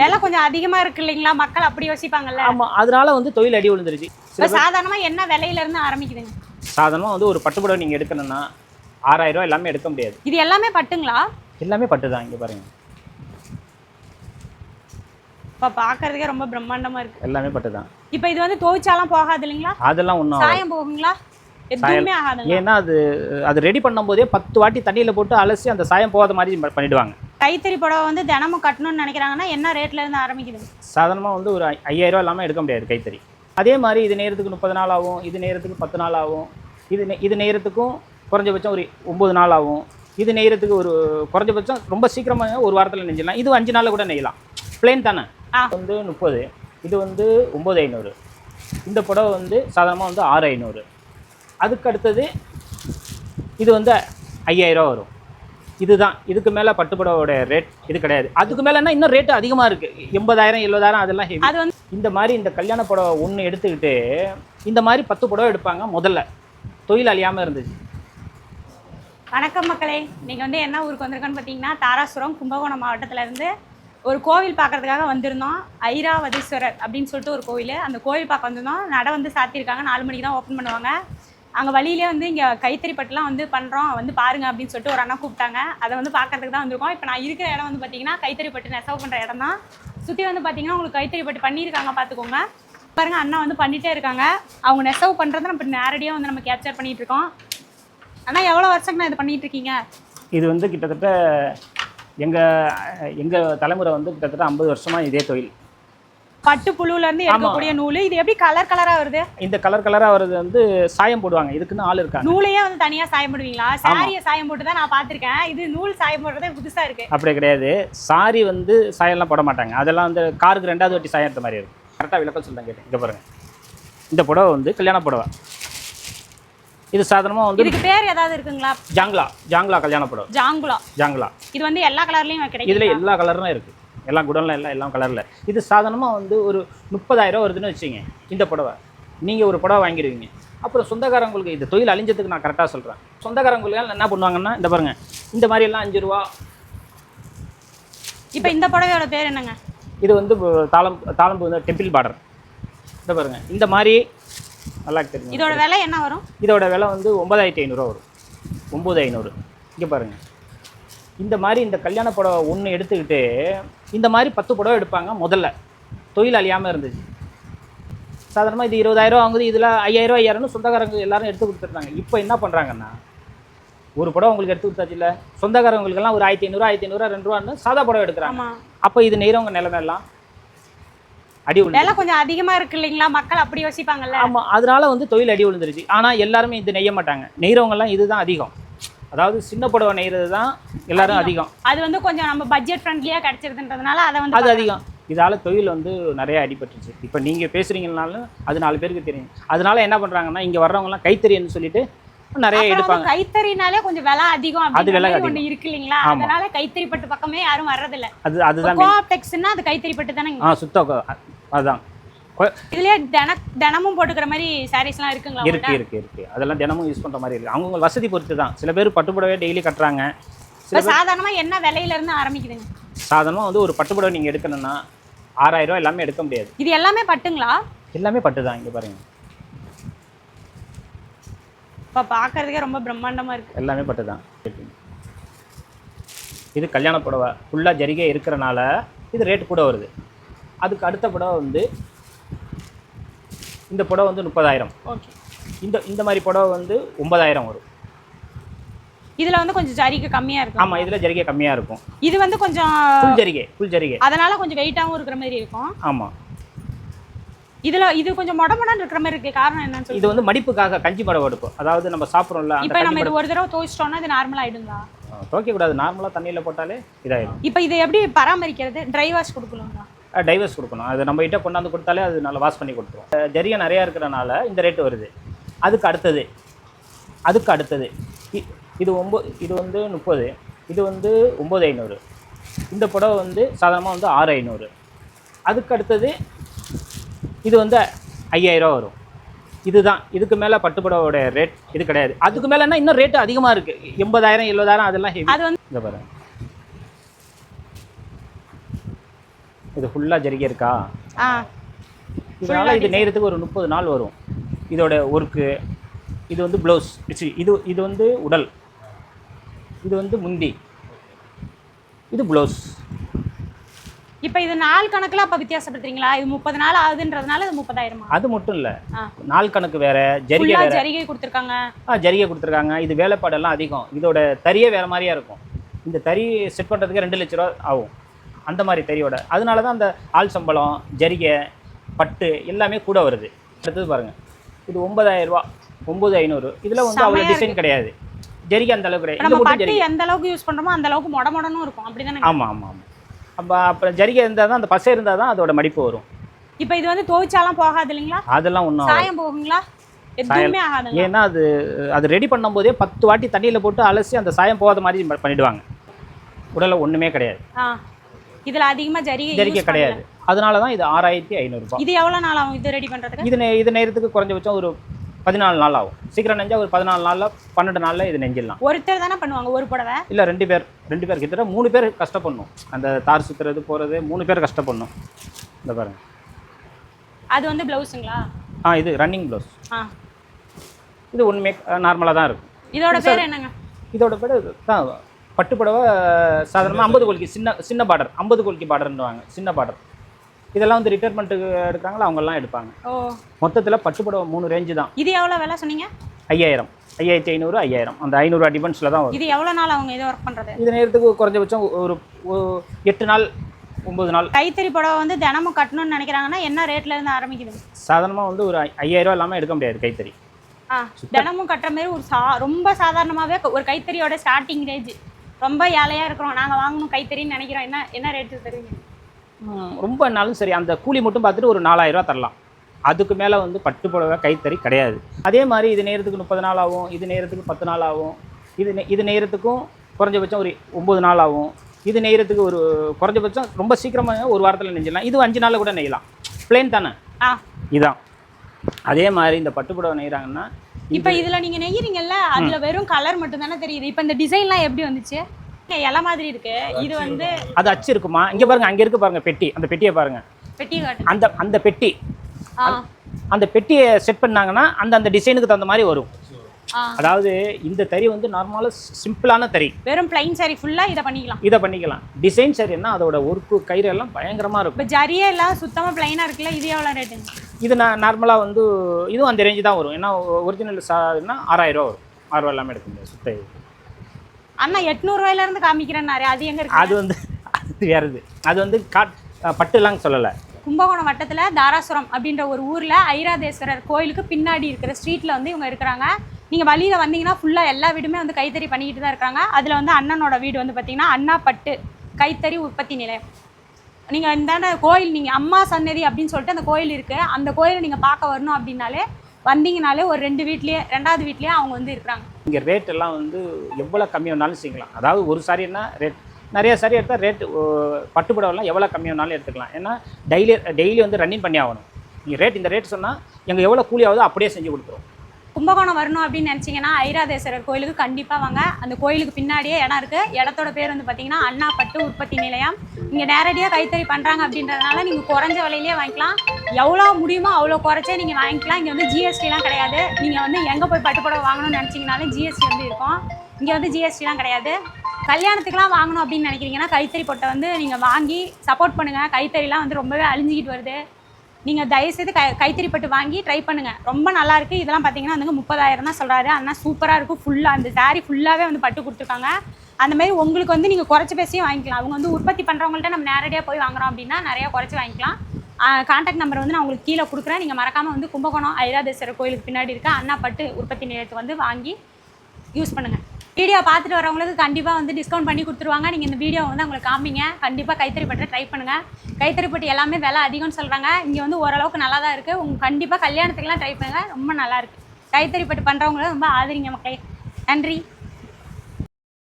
விலை கொஞ்சம் அதிகமா இருக்கு இல்லைங்களா? மக்கள் அப்படி யோசிப்பாங்கல்ல. ஆமாம் அதனால வந்து தொழில் அடி விழுந்துருச்சு. இப்ப சாதாரணமா என்ன விலையில இருந்து ஆரம்பிக்குதுங்க? சாதாரணமாக வந்து ஒரு பட்டுப்புடவை நீங்கள் எடுக்கணும்னா ஆறாயிரம் ரூபாய் எல்லாமே எடுக்க முடியாது. இது எல்லாமே பட்டுங்களா? எல்லாமே பட்டு தான் இங்கே பாருங்க. இப்ப பாக்குறதுக்கே ரொம்ப பிரம்மாண்டமா இருக்கு. எல்லாமே பட்டு தான் இப்ப இது வந்து துவைச்சாலாம் போகாது இல்லைங்களா? அதெல்லாம் ஒன்றும் சாயம் போகுங்களா? எதுவுமே ஆகாதுங்க ஏன்னா அது அது ரெடி பண்ணும்போதே பத்து வாட்டி தண்ணியில் போட்டு அலசி அந்த சாயம் போகாத மாதிரி பண்ணிடுவாங்க. கைத்தறி புடவை வந்து தினமும் கட்டணும்னு நினைக்கிறாங்கன்னா என்ன ரேட்ல இருந்து ஆரம்பிக்குதுங்க சாதாரணமாக வந்து ஒரு ஐ- ஐயாயிரம் ரூபாய் இல்லாமல் எடுக்க முடியாது கைத்தறி. அதே மாதிரி இது நேரத்துக்கு முப்பது நாள் ஆகும் இது நேரத்துக்கு பத்து நாள் ஆகும் இது இது நேரத்துக்கும் குறைஞ்சபட்சம் ஒரு ஒம்பது நாள் ஆகும் இது நெய்யறதுக்கு ஒரு குறைஞ்சபட்சம் ரொம்ப சீக்கிரமாக ஒரு வாரத்தில் நெஞ்சிடலாம். இது அஞ்சு நாளில் கூட நெய்யலாம். பிளேன் தானே. வந்து முப்பது இது வந்து ஒம்பது ஐநூறு. இந்த புடவை வந்து சாதாரணமாக வந்து ஆறு ஐநூறு. அதுக்கு அடுத்தது இது வந்து ஐயாயிரம் வரும். இதுதான். இதுக்கு மேலே பட்டுப்புடவோட ரேட் இது கிடையாது. அதுக்கு மேலேன்னா இன்னும் ரேட்டு அதிகமாக இருக்குது எண்பதாயிரம் எழுபதாயிரம் அதெல்லாம் heavy. அது வந்து இந்த மாதிரி இந்த கல்யாண புடவை ஒன்று எடுத்துக்கிட்டு இந்த மாதிரி பத்து புடவை எடுப்பாங்க முதல்ல. தொழில் அழியாமல் இருந்துச்சு? வணக்கம் மக்களே. நீங்கள் வந்து என்ன ஊருக்கு வந்திருக்கோன்னு பார்த்தீங்கன்னா தாராசுரம் கும்பகோணம் மாவட்டத்துல இருந்து ஒரு கோவில் பார்க்கறதுக்காக வந்திருந்தோம். ஐராவதீஸ்வரர் அப்படின்னு சொல்லிட்டு ஒரு கோவில். அந்த கோவில் பார்க்க வந்திருந்தோம். நடை வந்து சாத்தியிருக்காங்க. நாலு மணிக்கு தான் ஓப்பன் பண்ணுவாங்க. அங்கே வழியிலே வந்து இங்கே கைத்தறி பட்டுலாம் வந்து பண்ணுறோம் வந்து பாருங்க அப்படின்னு சொல்லிட்டு ஒரு அண்ணா கூப்பிட்டாங்க. அதை வந்து பார்க்கறதுக்கு தான் வந்திருக்கோம். இப்போ நான் இருக்கிற இடம் வந்து பார்த்தீங்கன்னா கைத்தறி பட்டு நெசவு பண்ணுற இடம் தான். சுற்றி வந்து பார்த்தீங்கன்னா உங்களுக்கு கைத்தறி பட்டு பண்ணியிருக்காங்க பார்த்துக்கோங்க பாருங்க அண்ணா வந்து பண்ணிகிட்டே இருக்காங்க. அவங்க நெசவு பண்ணுறத நம்ம நேரடியாக வந்து நம்ம கேப்சர் பண்ணிகிட்டு இருக்கோம். அண்ணா எவ்வளோ வருஷங்கண்ணா இது பண்ணிகிட்டு இருக்கீங்க? இது வந்து கிட்டத்தட்ட எங்கள் எங்கள் தலைமுறை வந்து கிட்டத்தட்ட ஐம்பது வருஷமாக இதே தொழில். பட்டு புழுல இருந்து எடுக்கக்கூடிய நூல். இது எப்படி கலர் கலரா வருது? இந்த கலர் கலராக வர்றது வந்து சாயம் போடுவாங்க. இதுக்குன்னு ஆள் இருக்காங்க. நூலையே வந்து தனியா சாயம் போடுவீங்களா? சாரிய சாயம் போட்டு தான் நான் பார்த்திருக்கேன். இது நூல் சாயம் போடுறதே புதுசா இருக்கு. அப்படி கிடையாது. சாரி வந்து சாயம்லாம் போட மாட்டாங்க. அதெல்லாம் வந்து காருக்கு ரெண்டாவது வாட்டி சாயம் எடுத்த மாதிரி இருக்கும் கரெக்டாக விளக்கம் சொல்லிட்டேன் கேட்டேன். இங்கே பாருங்க. இந்த புடவை வந்து கல்யாண புடவை. இது சாதாரணமாக வந்து இதுக்கு பேர் ஏதாவது இருக்குங்களா? ஜாங்லா. ஜாங்லா கல்யாண புடவை. ஜாங்குலா ஜாங்லா. இது வந்து எல்லா கலர்லயும் கிடைக்கும் இதில் எல்லா கலரும் இருக்குது எல்லா குடம்ல எல்லாம் எல்லா கலரில். இது சாதாரணமாக வந்து ஒரு முப்பதாயிரம் வருதுன்னு வச்சுங்க இந்த புடவை. நீங்கள் ஒரு புடவை வாங்கிடுவீங்க. அப்புறம் சொந்தக்காரங்களுக்கு இந்த தொழில் அழிஞ்சதுக்கு நான் கரெக்டாக சொல்கிறேன் சொந்தக்காரங்களுக்கு என்ன பண்ணுவாங்கன்னா இந்த பாருங்க இந்த மாதிரி எல்லாம் அஞ்சு ரூபா. இப்போ இந்த புடவையோட பேர் என்னங்க? இது வந்து தாளம் தாளம்பு வந்து டெம்பிள் பார்டர். இந்த பாருங்க இந்த மாதிரி நல்லா தெரியும்? இதோட விலை என்ன வரும்? இதோட விலை வந்து ஒன்பதாயிரத்தி ஐநூறுரூவா வரும். ஒம்பது ஐநூறு. இங்கே பாருங்க. இந்த மாதிரி இந்த கல்யாண புடவை ஒன்று எடுத்துக்கிட்டு இந்த மாதிரி பத்து புடவை எடுப்பாங்க முதல்ல. தொழில் அழியாமல் இருந்துச்சு? சாதாரணமாக இது இருபதாயிரம் வாங்குது இதில் ஐயாயிரம் ஐயாயிரம்னு சொந்தக்காரங்க எல்லாரும் எடுத்து கொடுத்துருந்தாங்க இப்போ என்ன பண்ணுறாங்கன்னா ஒரு புடவை உங்களுக்கு எடுத்து கொடுத்தாச்சு இல்லை சொந்தக்காரங்களுக்கெல்லாம் ஒரு ஆயிரத்தி ஐநூறு ஆயிரத்தி ஐநூறுரூவா ரெண்டு ரூபான்னு சாதா புடவை எடுக்கிறாங்க. ஆமா. அப்போ இது நெய்றவங்க நிலைமை எல்லாம் அடி விலை கொஞ்சம் அதிகமா இருக்கு இல்லைங்களா? மக்கள் அப்படி யோசிப்பாங்கல்ல. ஆமாம் அதனால வந்து தொழில் அடி விழுந்துருச்சு ஆனால் எல்லாருமே இது நெய்ய மாட்டாங்க. நெய்கிறவங்கலாம் இதுதான் அதிகம். அதாவது சின்ன புடவை நெய்கிறது தான் எல்லாரும் அதிகம். அது வந்து கொஞ்சம் நம்ம பட்ஜெட் ஃப்ரெண்ட்லியா கிடைச்சிருதுன்றதுனால அதை அது வந்து அதிகம். இதால் தொழில் வந்து நிறைய அடிபட்டுருச்சு. இப்போ நீங்கள் பேசுகிறீங்கனாலும் அது நாலு பேருக்கு தெரியும். அதனால என்ன பண்ணுறாங்கன்னா இங்கே வர்றவங்கலாம் கைத்தறின்னு சொல்லிட்டு நிறைய எடுப்பாங்க. கைத்தறினாலே கொஞ்சம் விலை அதிகம் அது விலை. ஒண்ணு இருக்கு இல்லைங்களா. அதனால கைத்தறி பட்டு பக்கமே யாரும் வர்றதில்ல. அது அதுதான். கோஆப்டெக்ஸ்னா அது கைத்தறி பட்டு தானேங்க. ஆ சுத்த கொ- அதுதான் இதுலயே தின தினமும் போட்டுக்கிற மாதிரி சாரீஸ்லாம் இருக்குங்களா இருக்கு இருக்கு இருக்கு. அதெல்லாம் தினமும் யூஸ் பண்ணுற மாதிரி இருக்குது அவங்கவுங்க வசதி பொறுத்து தான். சில பேர் பட்டுப்புடவை டெய்லி கட்டுறாங்க. சாதாரணமா என்ன விலையில இருந்து ஆரம்பிக்குதுங்க? சாதாரணமாக வந்து ஒரு பட்டுப்புடவை நீங்கள் எடுக்கணும்னா ஆறாயிரம் ரூபாய் எல்லாமே எடுக்க முடியாது. இது எல்லாமே பட்டுங்களா? எல்லாமே பட்டு தான் இங்கே பாருங்க. இப்ப பாக்குறதுக்கே ரொம்ப பிரம்மாண்டமா இருக்கு. எல்லாமே பட்டு தான். இது கல்யாண புடவை. ஃபுல்லாக ஜரிகை இருக்கிறனால இது ரேட் கூட வருது. அதுக்கு அடுத்த புடவை வந்து இந்த புடவை வந்து முப்பதாயிரம். ஓகே. இந்த இந்த மாதிரி புடவை வந்து ஒன்பதாயிரம் வரும். இதுல வந்து கொஞ்சம் ஜரிகை கம்மியா இருக்கும். ஆமாம் இதில் ஜரிகை கம்மியாக இருக்கும். இது வந்து கொஞ்சம் ஃபுல் ஜரிகை ஃபுல் ஜரிகை. அதனால கொஞ்சம் வெயிட்டாவும் இருக்கிற மாதிரி இருக்கும். ஆமாம் இதுல இது கொஞ்சம் மொட மொடன்னு இருக்கிற மாதிரி இருக்கு. காரணம் என்னன்னு இது வந்து மடிப்புக்காக கஞ்சி புடவை எடுப்போம். அதாவது நம்ம சாப்பிட்றோம்ல இப்போ நம்ம இது ஒரு தடவை துவைச்சிட்டோம்னா இது நார்மல் ஆயிடுங்களா? புடவை துவைக்கக்கூடாது. நார்மலாக தண்ணியில் போட்டாலே இதாயிடும். இப்போ இதை எப்படி பராமரிக்கிறது? ட்ரை வாஷ் கொடுக்கணுங்களா? டைவர்ஸ் கொடுக்கணும். அது நம்ம கிட்ட கொண்டாந்து கொடுத்தாலே அது நல்லா வாஷ் பண்ணி கொடுத்துரும். ஜரிகை நிறையா இருக்கிறனால இந்த ரேட்டு வருது. அதுக்கு அடுத்தது அதுக்கு அடுத்தது இ- இது ஒம்பது இது வந்து முப்பது இது வந்து ஒம்பது ஐநூறு. இந்த புடவை வந்து சாதாரணமாக வந்து ஆறு ஐநூறு. அதுக்கு அடுத்தது இது வந்து ஐயாயிரம் வரும். இதுதான் இதுக்கு மேலே பட்டு புடவோட ரேட் இது கிடையாது. அதுக்கு மேலேன்னா இன்னும் ரேட்டு அதிகமாக இருக்குது எண்பதாயிரம் எழுபதாயிரம் அதெல்லாம். அது வந்து இங்க பாருங்க. இது ஃபுல்லாக ஜரிகை இருக்கா? ஆ. இதனால் இது நெய்யறதுக்கு ஒரு முப்பது நாள் வரும். இதோட ஒர்க்கு இது வந்து ப்ளவுஸ் இது இது வந்து உடல். இது வந்து முந்தி இது ப்ளவுஸ் இப்போ இது நாள் கணக்குல அப்ப வித்தியாசப்படுத்துறீங்களா? இது முப்பது நாள் ஆகுதுன்றதுனால இது முப்பதாயிரமா? அது மட்டும் இல்லை. நாள் கணக்கு வேற ஜரிகை வேற. ஜரிகை கொடுத்துருக்காங்க. ஆ ஜரிகை கொடுத்துருக்காங்க. இது வேலைப்பாடெல்லாம் அதிகம். இதோட தறியே வேற மாதிரியா இருக்கும். இந்த தறி செட் பண்ணுறதுக்கு ரெண்டு லட்ச ரூபா ஆகும். அந்த மாதிரி தறியோட அதனால தான் அந்த ஆள் சம்பளம் ஜரிகை பட்டு எல்லாமே கூட வருது. அடுத்தது பாருங்க. இது ஒன்பதாயிரம் ரூபா ஒம்பது ஐநூறு. இதில் வந்து அவ்வளோ டிசைன் கிடையாது. ஜரிகை அந்த அளவுக்கு கிடையாது. நம்ம பட்டு எந்த அளவுக்கு யூஸ் பண்றோமோ அந்த அளவுக்கு மொட மொடனும் இருக்கும். அப்படிதானே ஆமாம் ஆமாம் ஆமாம் அப்போ அப்புறம் ஜரிகை இருந்தால் தான் அந்த பசை இருந்தால் தான் அதோட மடிப்பு வரும். இப்போ இது வந்து துவைச்சாலாம் போகாது இல்லைங்களா? அதெல்லாம் ஒன்றும் சாயம் போகுங்களா? ஏன்னா அது அது ரெடி பண்ணும்போதே பத்து வாட்டி தண்ணியில் போட்டு அலசி அந்த சாயம் போகாத மாதிரி பண்ணிடுவாங்க. உடலை ஒன்றுமே கிடையாது. ஆ. இதுல அதிகமா ஜரிகை ஜரிகை. கிடையாது. அதனால தான் இது ஆறாயிரத்தி ஐநூறுரூபா இது எவ்வளவு நாள் ஆகும் இது ரெடி பண்றதுக்கு? இது நெ- இது நேரத்துக்கு குறைஞ்சபட்சம் ஒரு பதினாலு நாள் ஆகும். சீக்கிரம் நெஞ்சா ஒரு பதினாலு நாளில் பன்னெண்டு நாளில் இது நெஞ்சிடலாம். ஒருத்தர் தானே பண்ணுவாங்க ஒரு புடவை? இல்லை ரெண்டு பேர் ரெண்டு பேர். கிட்டத்தட்ட மூணு பேர் கஷ்டப்படணும். அந்த தார் சுற்றுறது போகிறது மூணு பேர் கஷ்டப்படணும். இந்த பாருங்க. அது வந்து பிளவுஸுங்களா ஆ இது ரன்னிங் ப்ளவுஸ் ஆ. இது ஒன்றுமே நார்மலாக தான் இருக்கும். இதோட பேர் என்னங்க? இதோட பேர் தான் பட்டு புடவை சாதாரணமாக ஐம்பது கோலிக்கு சின்ன சின்ன பார்டர் ஐம்பது கோலிக்கு பார்டர்ன்னுவாங்க சின்ன பார்டர் இதெல்லாம் வந்து ரிட்டைர்மெண்ட்டுக்கு எடுக்கிறாங்களோ அவங்கெல்லாம் எடுப்பாங்க. ஓ. மொத்தத்தில் பட்டு புடவை மூணு ரேஞ்சு தான். இது எவ்வளவு விலை சொன்னீங்க? ஐயாயிரம். ஐயாயிரத்தி ஐநூறு ஐயாயிரம். அந்த ஐநூறுரூவா டிஃபென்ஸில் தான் வரும். இது எவ்வளவு நாள் அவங்க இது ஒர்க் பண்றது? இது நேரத்துக்கு குறைஞ்சபட்சம் ஒரு எட்டு நாள் ஒம்பது நாள். கைத்தறி புடவை வந்து தினமும் கட்டணும்னு நினைக்கிறாங்கன்னா என்ன ரேட்ல இருந்து ஆரம்பிக்குது? சாதாரணமாக வந்து ஒரு ஐயாயிரம் இல்லாமல் எடுக்க முடியாது கைத்தறி. தினமும் கட்டுற மாதிரி ஒரு சா ரொம்ப சாதாரணமாகவே ஒரு கைத்தறியோட ஸ்டார்டிங் ரேஞ்ச் ரொம்ப ஏழையா இருக்கிறோம். நாங்க வாங்கணும் கைத்தறின்னு நினைக்கிறோம். என்ன என்ன ரேட்டு தருவீங்க? ரொம்ப நாளும் சரி. அந்த கூலி மட்டும் பார்த்துட்டு ஒரு நாலாயிரரூவா தரலாம். அதுக்கு மேலே வந்து பட்டு புடவை கைத்தறி கிடையாது. அதே மாதிரி இது நேரத்துக்கு முப்பது நாள் ஆகும் இது நேரத்துக்கு பத்து நாள் ஆகும். இது இது நேரத்துக்கும் குறைஞ்சபட்சம் ஒரு ஒம்பது நாள் ஆகும். இது நெய்யறதுக்கு ஒரு குறைஞ்சபட்சம் ரொம்ப சீக்கிரமாக ஒரு வாரத்தில் நெஞ்சிடலாம். இது அஞ்சு நாளில் கூட நெய்யலாம். பிளேன் தானே? ஆ. இதான். அதே மாதிரி இந்த பட்டு புடவை நெய்கிறாங்கன்னா இப்போ இதுல நீங்க நெய்யறீங்கல்ல அதுல வெறும் கலர் மட்டும் தானே தெரியுது. இப்போ இந்த டிசைன்லாம் எப்படி வந்துச்சு? இலை மாதிரி இருக்கு. இது வந்து அது அச்சு இருக்குமா? இங்கே பாருங்க அங்கே இருக்கு பாருங்க பெட்டி. அந்த பெட்டியை பாருங்க. பெட்டி காட்டு. அந்த அந்த பெட்டி. அந்த பெட்டியை செட் பண்ணாங்கன்னா அந்த அந்த டிசைனுக்கு தகுந்த மாதிரி வரும். அதாவது இந்த தறி வந்து நார்மலாக சிம்பிளான தறி. வெறும் பிளைன் saree ஃபுல்லா இதை பண்ணிக்கலாம். இதை பண்ணிக்கலாம். டிசைன் சரின்னா அதோட ஒர்க்கு கயிறு எல்லாம் பயங்கரமாக இருக்கும். இப்போ ஜரியே எல்லாம் சுத்தமா பிளைனா இருக்குல்ல இது எவ்வளவு ரேட்டுங்க இது நான் நார்மலாக வந்து இதுவும் அந்த ரேஞ்சு தான் வரும். ஏன்னா ஒரிஜினல் சார்னா ஆறாயிரம் வரும். ஆறுரூவா எல்லாமே எடுக்க முடியாது. சுத்த. அண்ணா எட்நூறுவாயில இருந்து காமிக்கிறேன்னாரு அது எங்க இருக்கு? அது வந்து அது வேறுது அது வந்து காட் பட்டுலாம் சொல்லலை. கும்பகோணம் வட்டத்துல தாராசுரம் அப்படின்ற ஒரு ஊர்ல ஐராதேஸ்வரர் கோயிலுக்கு பின்னாடி இருக்கிற ஸ்ட்ரீட்ல வந்து இவங்க இருக்கிறாங்க. நீங்க வழியில வந்தீங்கன்னா ஃபுல்லா எல்லா வீடுமே வந்து கைத்தறி பண்ணிக்கிட்டு தான் இருக்காங்க அதுல வந்து அண்ணனோட வீடு வந்து பாத்தீங்கன்னா அண்ணா பட்டு கைத்தறி உற்பத்தி நிலையம். நீங்கள் இந்தாண்ட கோயில் நீங்கள் அம்மா சன்னதி அப்படின்னு சொல்லிட்டு அந்த கோயில் இருக்குது அந்த கோயிலை நீங்கள் பார்க்க வரணும் அப்படின்னாலே வந்தீங்கனாலே ஒரு ரெண்டு வீட்லேயே ரெண்டாவது வீட்லேயே அவங்க வந்து இருக்கிறாங்க. இங்கே ரேட் எல்லாம் வந்து எவ்வளோ கம்மியாக வேணாலும் செய்யலாம். அதாவது ஒரு சாரின்னா ரேட் நிறைய சாரி எடுத்தால் ரேட் பட்டுப்படவெல்லாம் எவ்வளோ கம்மியாக வேணாலும் எடுத்துக்கலாம். ஏன்னா டெய்லி டெய்லி வந்து ரன்னிங் பண்ணி ஆகணும். நீங்கள் ரேட் இந்த ரேட் சொன்னால் எங்கள் எவ்வளோ கூலி ஆகுதோ அப்படியே செஞ்சு கொடுத்துருவோம் கும்பகோணம் வரணும் அப்படின்னு நினச்சிங்கன்னா ஐராதேஸ்வரர் கோயிலுக்கு கண்டிப்பாக வாங்க. அந்த கோயிலுக்கு பின்னாடியே இடம் இருக்குது இடத்தோட பேர் வந்து பார்த்தீங்கன்னா அண்ணா பட்டு உற்பத்தி நிலையம். இங்கே நேரடியாக கைத்தறி பண்ணுறாங்க அப்படின்றதுனால நீங்கள் குறைஞ்ச விலையிலே வாங்கிக்கலாம். எவ்வளோ முடியுமோ அவ்வளோ குறைச்சே நீங்கள் வாங்கிக்கலாம். இங்கே வந்து ஜிஎஸ்டிலாம் கிடையாது. நீங்கள் வந்து எங்கே போய் பட்டுப்புடவை வாங்கணும்னு நினச்சிங்கனாலும் ஜிஎஸ்டி வந்து இருக்கும். இங்கே வந்து ஜிஎஸ்டிலாம் கிடையாது. கல்யாணத்துக்குலாம் வாங்கணும் அப்படின்னு நினைக்கிறீங்கன்னா கைத்தறி பொட்டை வந்து நீங்கள் வாங்கி சப்போர்ட் பண்ணுங்கள் கைத்தறிலாம் வந்து ரொம்பவே அழிஞ்சிக்கிட்டு வருது. நீங்கள் தயவுசெய்து கை கைத்தறி பட்டு வாங்கி ட்ரை பண்ணுங்கள் ரொம்ப நல்லாயிருக்கு இதெல்லாம் பார்த்தீங்கன்னா வந்து முப்பதாயிரம் தான் சொல்கிறாரு ஆனால் சூப்பராக இருக்கும். ஃபுல்லாக அந்த saree ஃபுல்லாகவே வந்து பட்டு கொடுத்துருக்காங்க. அந்த மாதிரி உங்களுக்கு வந்து நீங்கள் குறைச்சி பேசியும் வாங்கிக்கலாம். அவங்க வந்து உற்பத்தி பண்ணுறவங்கள்ட்ட நம்ம நேரடியாக போய் வாங்குறோம் அப்படின்னா நிறையா குறைச்சி வாங்கிக்கலாம். கான்டாக்ட் நம்பர் வந்து நான் உங்களுக்கு கீழே கொடுக்குறேன். நீங்கள் மறக்காமல் வந்து கும்பகோணம் ஐராதேஸ்வரர் கோயிலுக்கு பின்னாடி இருக்க அண்ணா பட்டு உற்பத்தி நிலையத்தை வந்து வாங்கி யூஸ் பண்ணுங்கள் வீடியோ பார்த்துட்டு வரவங்களுக்கு கண்டிப்பாக வந்து டிஸ்கவுண்ட் பண்ணி கொடுத்துருவாங்க. நீங்கள் இந்த வீடியோ வந்து அவங்களுக்கு காமிங்க. கண்டிப்பாக கைத்தறி ட்ரை பண்ணுங்கள் கைத்தறி பட்டு எல்லாமே விலை அதிகம்னு சொல்கிறாங்க இங்கே வந்து ஓரளவுக்கு நல்லா தான் இருக்குது உங்கள் கண்டிப்பாக கல்யாணத்துக்குலாம் ட்ரை பண்ணுங்கள் ரொம்ப நல்லாயிருக்கு கைத்தறிப்பட்டு கைத்தறி பட்டு பண்ணுறவங்கள ரொம்ப ஆதரிங்க மக்களே. நன்றி.